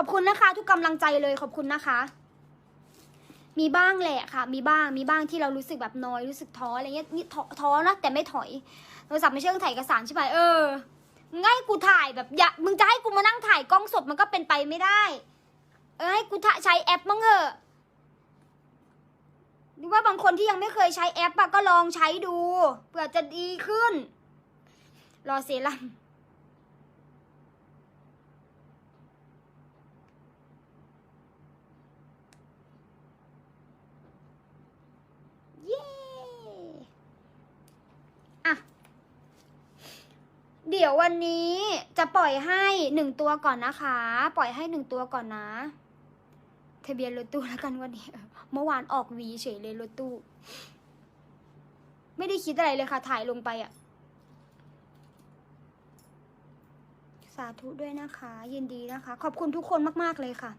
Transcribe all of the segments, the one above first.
ขอบคุณนะคะ ทุกกำลังใจเลยขอบคุณนะคะ มีบ้างแหละค่ะ มีบ้างมีบ้างที่เรารู้สึกแบบน้อยรู้สึกท้ออะไรเงี้ยนี่ท้อท้อนะแต่ไม่ถอยโทรศัพท์ไม่ใช่เครื่องถ่ายเอกสารใช่ไหมเออง่ายกูถ่ายแบบอย่ามึงจะให้กูมานั่งถ่ายกล้องสดมันก็เป็นไปไม่ได้ เออให้กูใช้แอปมั้งเหอะหรือว่าบางคนที่ยังไม่เคยใช้แอปอะก็ลองใช้ดูเผื่อจะดีขึ้น รอเซรั่ม เย้อะเดี๋ยววันนี้จะปล่อยให้หนึ่งตัวก่อนนะคะ ปล่อยให้หนึ่งตัวก่อนนะ ทะเบียนรถตู้แล้วกันวันนี้ เมื่อวานออกวีเฉยเลยรถตู้ ไม่ได้คิดอะไรเลยค่ะ ถ่ายลงไปอะสาธุด้วยนะคะ ยินดีนะคะ ขอบคุณทุกคนมาก ๆ เลยค่ะ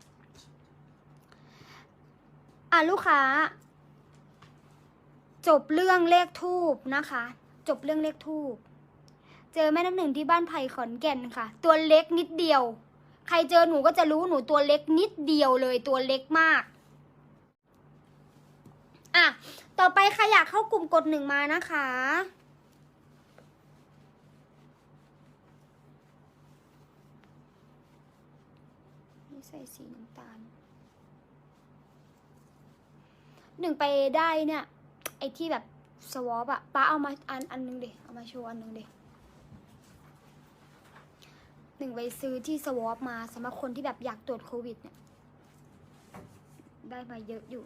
อะลูกค้า จบเรื่องเลขทูบนะคะ จบเรื่องเลขทูบ เจอแม่น้ำหนึ่งที่บ้านไผ่ขอนแก่นค่ะ ตัวเล็กนิดเดียว ใครเจอหนูก็จะรู้หนูตัวเล็กนิดเดียวเลยตัวเล็กมาก อะ ต่อไปใครอยากเข้ากลุ่มกดหนึ่งมานะคะนี่ใส่สีน้ำตาลหนึ่งไปได้เนี่ย ไอ้ที่แบบสวอปอะป้าเอามาอันอันหนึงเดเอามาโชว์อันหนึงเด หนึ่งไปซื้อที่สวอปมาสำหรับคนที่แบบอยากตรวจโควิดเนี่ย ได้มาเยอะอยู่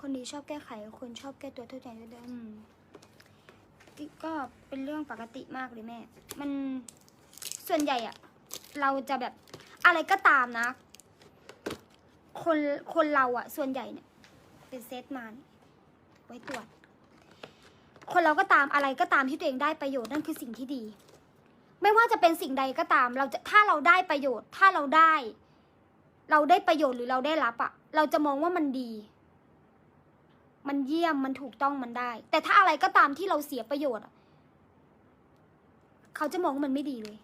คนนี้ชอบแก้ไข คนชอบแก้ตัวเท่าใจด้วยอืมก็เป็นเรื่องปกติมากเลยแม่ มันส่วนใหญ่อะเราจะแบบอะไรก็ตามนะ คนคนเราอะส่วนใหญ่เนี่ย เป็นเซตมาเนี่ยไว้ตรวจ คนเราก็ตามอะไรก็ตามที่ตัวเองได้ประโยชน์นั่นคือสิ่งที่ดี ไม่ว่าจะเป็นสิ่งใดก็ตาม เราจะถ้าเราได้ประโยชน์ ถ้าเราได้ เราได้ประโยชน์หรือเราได้รับอะเราจะมองว่ามันดี มันเยี่ยมมันถูกต้องมันได้ แต่ถ้าอะไรก็ตามที่เราเสียประโยชน์เขาจะมองว่ามันไม่ดีเลย